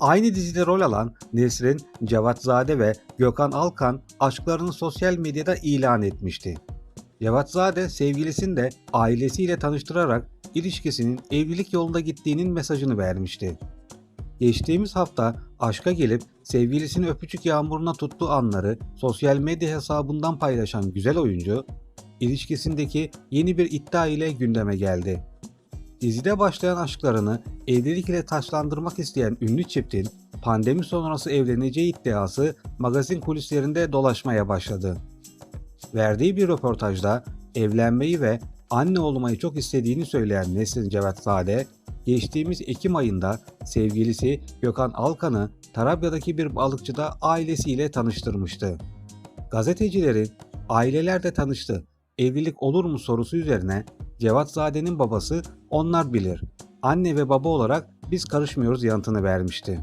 Aynı dizide rol alan Nesrin, Cevatzade ve Gökhan Alkan aşklarını sosyal medyada ilan etmişti. Cevatzade sevgilisini de ailesiyle tanıştırarak ilişkisinin evlilik yolunda gittiğinin mesajını vermişti. Geçtiğimiz hafta aşka gelip sevgilisini öpücük yağmuruna tuttuğu anları sosyal medya hesabından paylaşan güzel oyuncu, ilişkisindeki yeni bir iddia ile gündeme geldi. Dizide başlayan aşklarını evlilik ile taşlandırmak isteyen ünlü çiftin pandemi sonrası evleneceği iddiası magazin kulislerinde dolaşmaya başladı. Verdiği bir röportajda evlenmeyi ve anne olmayı çok istediğini söyleyen Nesrin Cevatzade, geçtiğimiz Ekim ayında sevgilisi Gökhan Alkan'ı Tarabya'daki bir balıkçıda ailesiyle tanıştırmıştı. Gazetecilerin aileler de tanıştı, evlilik olur mu sorusu üzerine Cevatzade'nin babası onlar bilir, anne ve baba olarak biz karışmıyoruz yanıtını vermişti.